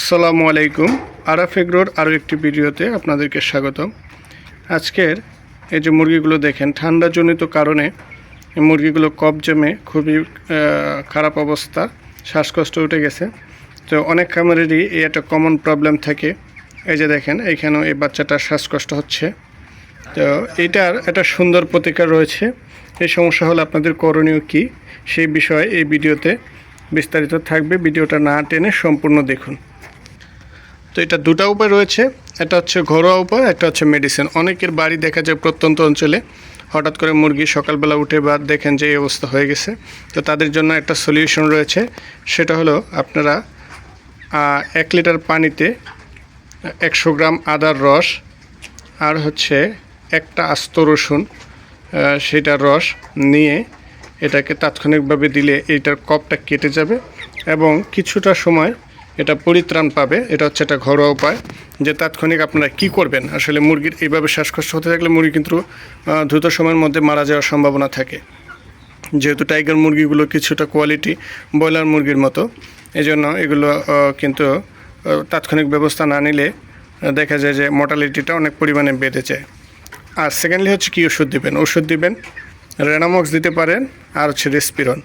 আসসালামু আলাইকুম। আরাফ এগ্রোর আরও একটি ভিডিওতে আপনাদেরকে স্বাগতম। আজকের এই যে মুরগিগুলো দেখেন, ঠান্ডাজনিত কারণে মুরগিগুলো কপ জমে খুবই খারাপ অবস্থা, শ্বাসকষ্ট উঠে গেছে। তো অনেক খামারেরই এই একটা কমন প্রবলেম থাকে। এই যে দেখেন, এইখানেও এই বাচ্চাটার শ্বাসকষ্ট হচ্ছে। তো এইটার একটা সুন্দর প্রতিকার রয়েছে। এই সমস্যা হলে আপনাদের করণীয় কি সেই বিষয়ে এই ভিডিওতে বিস্তারিত থাকবে। ভিডিওটা না টেনে সম্পূর্ণ দেখুন। তো এটা দুটো উপায় রয়েছে। একটা হচ্ছে ঘরোয়া উপায়, একটা হচ্ছে মেডিসিন অনেকের বাড়ি দেখা যায় প্রত্যন্ত অঞ্চলে হঠাৎ করে মুরগি সকালবেলা উঠে বা দেখেন যে এই অবস্থা হয়ে গেছে, তো তাদের জন্য একটা সলিউশন রয়েছে। সেটা হলো আপনারা এক লিটার পানিতে একশো গ্রাম আদার রস আর হচ্ছে একটা আস্ত রসুন সেটার রস নিয়ে এটাকে তাৎক্ষণিকভাবে দিলে এইটার কপটা কেটে যাবে এবং কিছুটা সময় এটা পরিত্রাণ পাবে, এটা হচ্ছে একটা ঘরোয়া উপায়, যে তাৎক্ষণিক আপনারা কি করবেন? আসলে মুরগির এইভাবে শ্বাসকষ্ট হতে থাকলে মুরগি কিন্তু দ্রুত সময়ের মধ্যে মারা যাওয়ার সম্ভাবনা থাকে। যেহেতু টাইগার মুরগিগুলো কিছুটা কোয়ালিটি ব্রয়লার মুরগির মতো এই জন্য এগুলো কিন্তু তাৎক্ষণিক ব্যবস্থা না নিলে দেখা যায় যে মর্টালিটিটা অনেক পরিমাণে বেড়ে যায়। আর সেকেন্ডলি হচ্ছে কী ওষুধ দিবেন? ওষুধ দিবেন রেনামক্স দিতে পারেন, আর হচ্ছে রেসপিরন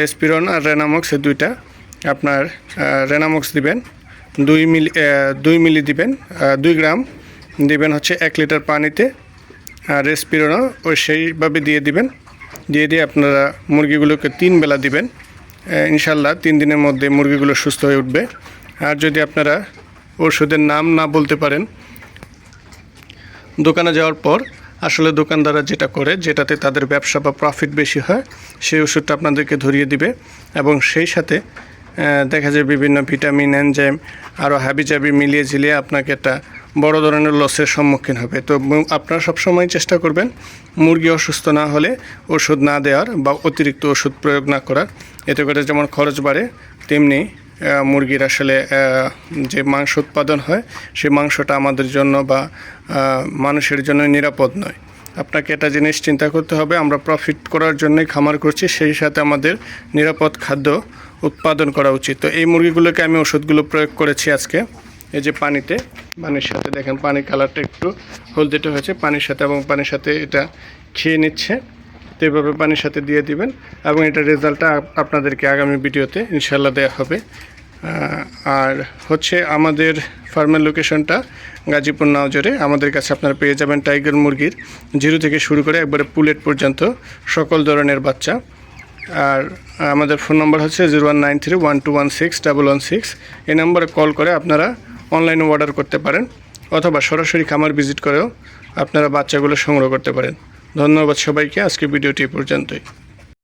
রেসপিরন আর রেনামক্স এই দুইটা। আপনার রেনামক্স দিবেন, দুই মিলি দুই মিলি দিবেন দুই গ্রাম দিবেন হচ্ছে এক লিটার পানিতে, আর রেসপিরনও ওই সেইভাবে দিয়ে দিবেন। দিয়ে দিয়ে আপনারা মুরগিগুলোকে তিন বেলা দিবেন। ইনশাল্লাহ তিন দিনের মধ্যে মুরগিগুলো সুস্থ হয়ে উঠবে। আর যদি আপনারা ওষুধের নাম না বলতে পারেন, দোকানে যাওয়ার পর আসলে দোকানদাররা যেটা করে, যেটাতে তাদের ব্যবসা বা প্রফিট বেশি হয়, সেই ওষুধটা আপনাদেরকে ধরিয়ে দিবে এবং সেই সাথে দেখা যায় বিভিন্ন ভিটামিন, এনজাইম আরও হাবিজাবি মিলিয়ে ঝিলিয়ে আপনাকে একটা বড় ধরনের লসের সম্মুখীন হবে। তো আপনারা সবসময় চেষ্টা করবেন মুরগি অসুস্থ না হলে ওষুধ না দেওয়ার বা অতিরিক্ত ওষুধ প্রয়োগ না করার। এতে করে যেমন খরচ বাড়ে, তেমনি মুরগির আসলে যে মাংস উৎপাদন হয় সেই মাংসটা আমাদের জন্য বা মানুষের জন্য নিরাপদ নয়। আপনাকে একটা জিনিস চিন্তা করতে হবে, আমরা প্রফিট করার জন্যই খামার করছি, সেই সাথে আমাদের নিরাপদ খাদ্য উৎপাদন করা উচিত। তো এই মুরগিগুলোকে আমি ওষুধগুলো প্রয়োগ করেছি আজকে। এই যে পানিতে, পানির সাথে দেখেন, পানির কালারটা একটু হলদেটে হয়েছে, পানির সাথে এবং পানির সাথে এটা খেয়ে নিচ্ছে। তো এইভাবে পানির সাথে দিয়ে দিবেন এবং এটা রেজাল্টটা আপনাদেরকে আগামী ভিডিওতে ইনশাল্লাহ দেওয়া হবে। আর হচ্ছে আমাদের ফার্মের লোকেশনটা গাজীপুর নাওজরে। আমাদের কাছে আপনারা পেয়ে যাবেন টাইগার মুরগির। জিরো থেকে শুরু করে একবারে পুলেট পর্যন্ত সকল ধরনের বাচ্চা। আর আমাদের ফোন নম্বর হচ্ছে zero one nine three one two one six double one six এই নম্বরে কল করে আপনারা অনলাইনে অর্ডার করতে পারেন, অথবা সরাসরি খামার ভিজিট করেও আপনারা বাচ্চাগুলো সংগ্রহ করতে পারেন। ধন্যবাদ সবাইকে আজকে ভিডিওটি পর্যন্তই।